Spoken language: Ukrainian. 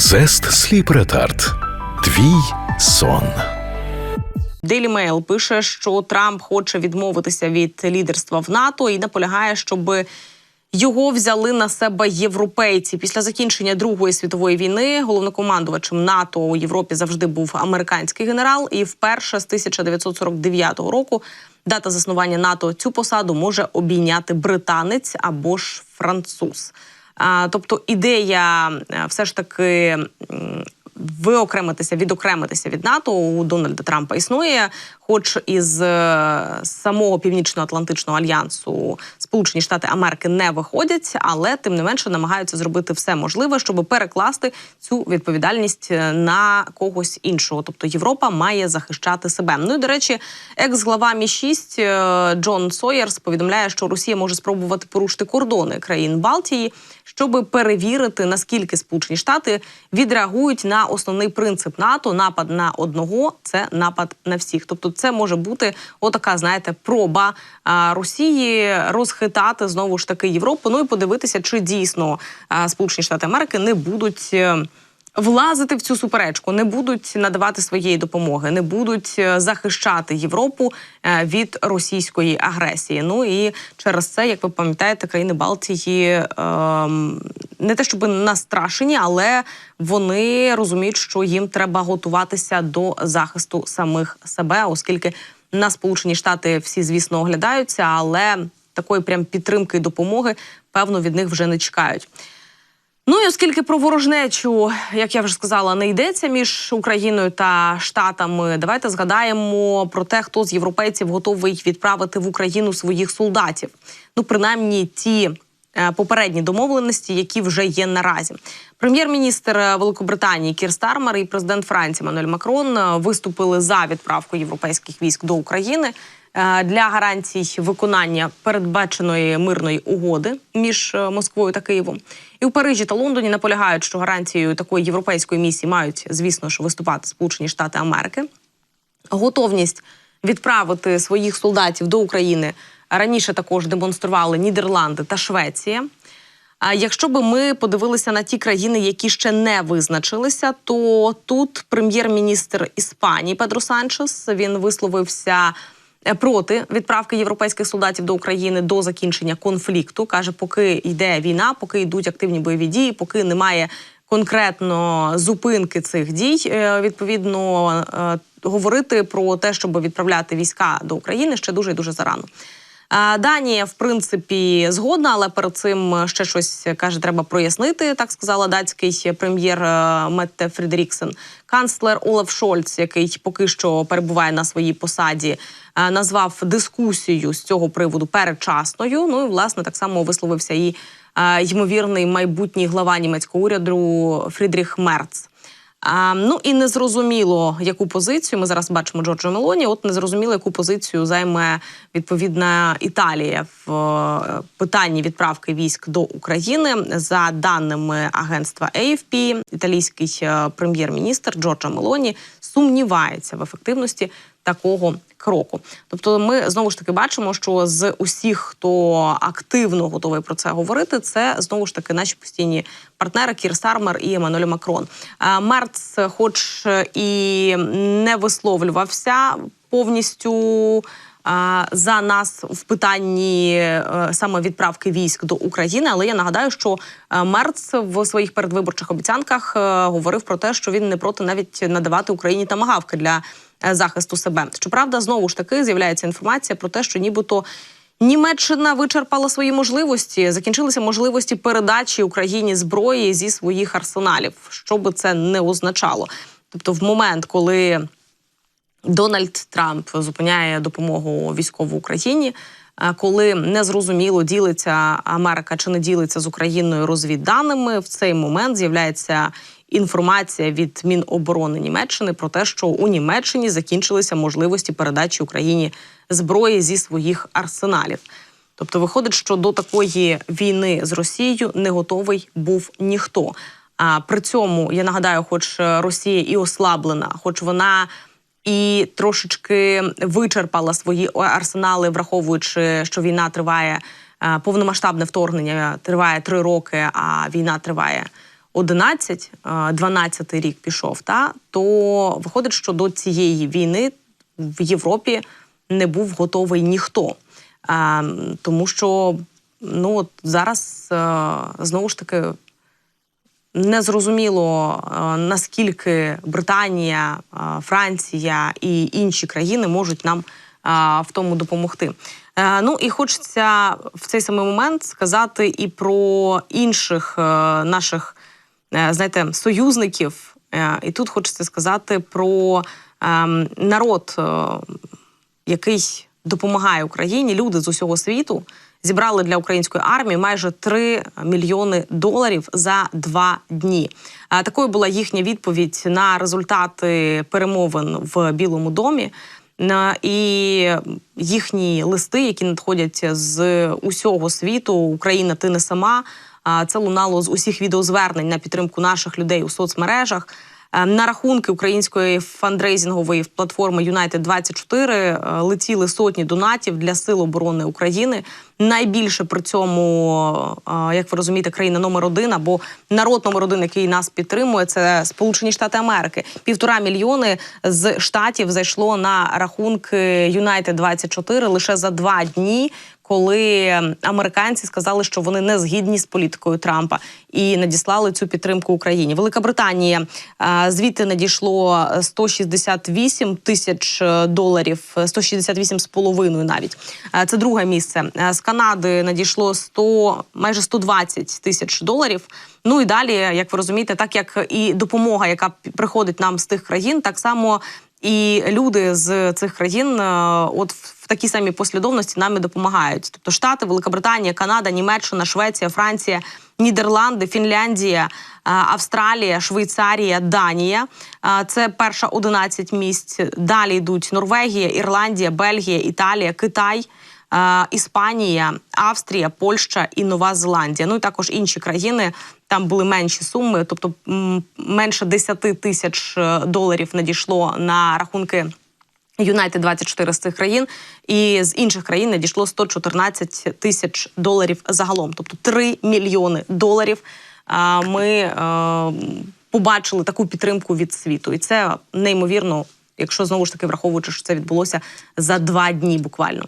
Зест Сліп Ретард. Твій сон. Daily Mail пише, що Трамп хоче відмовитися від лідерства в НАТО і наполягає, щоб його взяли на себе європейці. Після закінчення Другої світової війни головнокомандувачем НАТО у Європі завжди був американський генерал. І вперше з 1949 року дата заснування НАТО цю посаду може обійняти британець або ж француз. Тобто ідея е, все ж таки виокремитися, відокремитися від НАТО у Дональда Трампа існує, хоч із е, самого північно-атлантичного альянсу Сполучені Штати Америки не виходять, але тим не менше намагаються зробити все можливе, щоб перекласти цю відповідальність е, на когось іншого. Тобто Європа має захищати себе. Ну і до речі, екс-глава Мі 6 е, Джон Сойерс повідомляє, що Росія може спробувати порушити кордони країн Балтії, щоб перевірити наскільки Сполучені Штати відреагують на основний принцип НАТО: напад на одного це напад на всіх. Тобто, це може бути отака, знаєте, проба Росії розхитати знову ж таки Європу. Ну і подивитися, чи дійсно Сполучені Штати Америки не будуть. Влазити в цю суперечку не будуть надавати своєї допомоги, не будуть е, захищати Європу е, від російської агресії. Ну і через це, як ви пам'ятаєте, країни Балтії ем, не те, щоб настрашені, але вони розуміють, що їм треба готуватися до захисту самих себе, оскільки на Сполучені Штати всі, звісно, оглядаються, але такої прям підтримки і допомоги певно від них вже не чекають. Ну і оскільки про ворожнечу, як я вже сказала, не йдеться між Україною та Штатами, давайте згадаємо про те, хто з європейців готовий відправити в Україну своїх солдатів. Ну, принаймні, ті е, попередні домовленості, які вже є наразі. Прем'єр-міністр е, Великобританії Кір Стармер і президент Франції Мануель Макрон е, виступили за відправку європейських військ до України для гарантій виконання передбаченої мирної угоди між Москвою та Києвом. І у Парижі та Лондоні наполягають, що гарантією такої європейської місії мають, звісно ж, виступати Сполучені Штати Америки. Готовність відправити своїх солдатів до України раніше також демонстрували Нідерланди та Швеція. А якщо би ми подивилися на ті країни, які ще не визначилися, то тут прем'єр-міністр Іспанії Педро Санчес він висловився проти відправки європейських солдатів до України до закінчення конфлікту. каже, поки йде війна, поки йдуть активні бойові дії, поки немає конкретно зупинки цих дій, е, відповідно е, говорити про те, щоб відправляти війська до України ще дуже і дуже зарано. Данія, в принципі, згодна, але перед цим ще щось каже, треба прояснити. Так сказала датський прем'єр е, Метте Фрідріксен. Канцлер Олаф Шольц, який поки що перебуває на своїй посаді, е, назвав дискусію з цього приводу передчасною. Ну і власне так само висловився і е, ймовірний майбутній глава німецького уряду Фрідріх Мерц. А, ну і незрозуміло, яку позицію ми зараз бачимо Джорджо Мелоні. От незрозуміло, яку позицію займе відповідна Італія в е, питанні відправки військ до України. За даними агентства AFP, італійський е, прем'єр-міністр Джорджо Мелоні сумнівається в ефективності такого кроку. Тобто, ми знову ж таки бачимо, що з усіх, хто активно готовий про це говорити, це знову ж таки наші постійні партнери Кір Сармер і Еммануель Макрон. Е, Мерц, хоч і не висловлювався повністю. За нас в питанні е, саме відправки військ до України, але я нагадаю, що е, Мерц в своїх передвиборчих обіцянках е, говорив про те, що він не проти навіть надавати Україні тамагавки для захисту себе. Щоправда, знову ж таки з'являється інформація про те, що нібито Німеччина вичерпала свої можливості. Закінчилися можливості передачі Україні зброї зі своїх арсеналів, що би це не означало. Тобто, в момент, коли Дональд Трамп зупиняє допомогу військову Україні. е, Коли незрозуміло ділиться Америка чи не ділиться з Україною розвідданими, в цей момент з'являється інформація від Міноборони Німеччини про те, що у Німеччині закінчилися можливості передачі Україні зброї зі своїх арсеналів. Тобто, виходить, що до такої війни з Росією не готовий був ніхто. А при цьому я нагадаю, хоч Росія і ослаблена, хоч вона і трошечки вичерпала свої арсенали, враховуючи, що війна триває е, повномасштабне вторгнення триває три роки, а війна триває 11, е, 12 рік пішов, та то виходить, що до цієї війни в Європі не був готовий ніхто. Е, тому що ну от зараз е, знову ж таки незрозуміло е, наскільки Британія, е, Франція і інші країни можуть нам е, в тому допомогти. Ну і хочеться в цей самий момент сказати і про інших наших знаєте, союзників. І тут хочеться сказати про ем, народ, який допомагає Україні. Люди з усього світу зібрали для української армії майже 3 мільйони доларів за два дні. Такою була їхня відповідь на результати перемовин в Білому домі. І їхні листи, які надходять з усього світу, Україна, ти не сама. А Це лунало з усіх відеозвернень на підтримку наших людей у соцмережах. Е, На рахунки української фандрейзингової платформи United 24 е, летіли сотні донатів для сил оборони України. Найбільше при цьому, е, як ви розумієте, країна номер один або народ номер один, який нас підтримує, це Сполучені Штати Америки. Півтора мільйони з штатів зайшло на рахунки United 24 лише за два дні коли американці сказали, що вони не згідні з політикою Трампа і надіслали цю підтримку Україні. Велика Британія е, звідти надійшло 168 тисяч е, доларів, 168 з половиною навіть. Е, Це друге місце. Е, З Канади надійшло 100, майже 120 тисяч доларів. Ну і далі, як ви розумієте, так як і допомога, яка приходить нам з тих країн, так само і люди з цих країн, е, от в такій самій послідовності нам і допомагають. Тобто Штати, Великобританія, Канада, Німеччина, Швеція, Франція, Нідерланди, Фінляндія, е, Австралія, Швейцарія, Данія. Е, Це перша 11 місць. Далі йдуть Норвегія, Ірландія, Бельгія, Італія, Китай. Іспанія, Австрія, Польща і Нова Зеландія. Ну і також інші країни. Там були менші суми, тобто менше 10 тисяч е, доларів надійшло на рахунки United 24 з цих країн, і з інших країн надійшло 114 тисяч доларів загалом, тобто 3 мільйони доларів. Ми е, побачили таку підтримку від світу, і це неймовірно, якщо знову ж таки враховуючи, що це відбулося за два дні буквально.